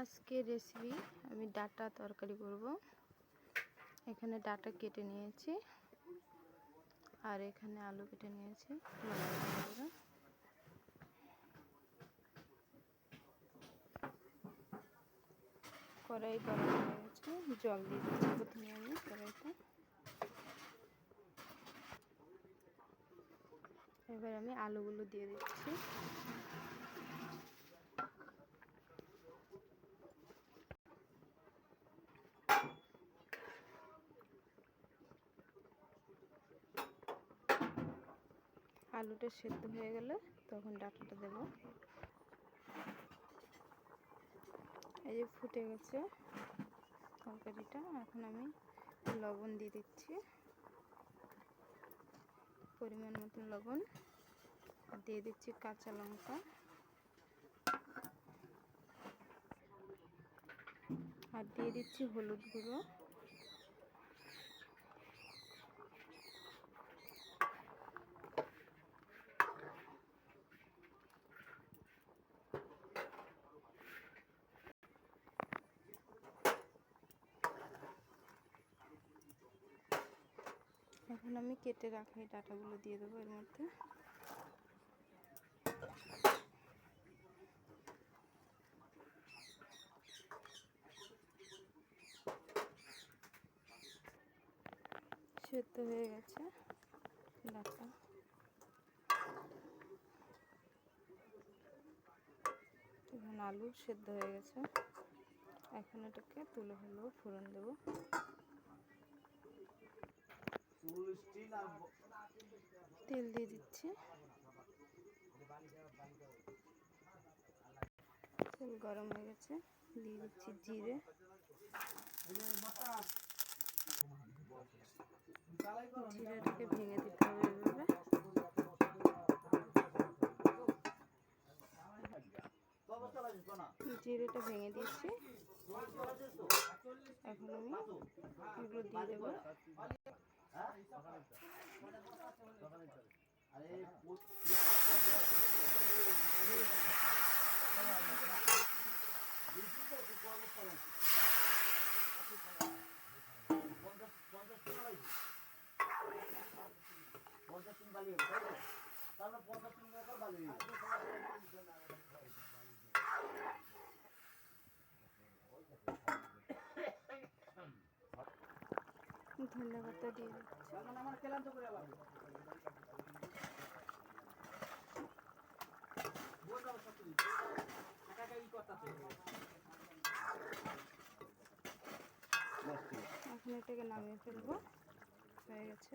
আজকে রেসিপি আমি ডাটা তরকারি করব। এখানে ডাটা কেটে নিয়েছি আর এখানে আলু কেটে নিয়েছি কড়াই গরম হয়ে গেছে, জল দিয়ে দিচ্ছি প্রথমে আমি কড়াইটা এবার আমি আলুগুলো দিয়ে দিচ্ছি। আলুটা সেদ্ধ হয়ে গেলে তখন ডাটাটা দেব। এই যে ফুটে গেছে তরকারিটা, এখন আমি লবণ দিয়ে দিচ্ছি। পরিমাণ মতন লবণ। দিয়ে দিচ্ছি কাঁচা লঙ্কা। আর দিয়ে দিচ্ছি হলুদ গুঁড়ো। এখন আমি কেটে রাখা এই ডাটাগুলো দিয়ে দেবো এর মধ্যে। সেদ্ধ হয়ে গেছে ডাটা। এখন আলু সেদ্ধ হয়ে গেছে। এখন এটাকে তুলে ফেলব, ফোড়ন দেবো। তেল দিয়ে দিচ্ছি। তেল গরম হয়ে গেছে, দিয়ে দিচ্ছি জিরে। জিরেটাকে ভেঙে দিতে হবে এভাবে। জিরেটা ভেঙে দিয়েছি। এখন আমি এগুলো দিয়ে দেবো। পঞ্চাশ দিন বালি হবে তাই তো? তাহলে পঞ্চাশ পর বালি একা দিয়ে দিচ্ছি। এখন এটাকে নামিয়ে ফেলব। হয়ে গেছে।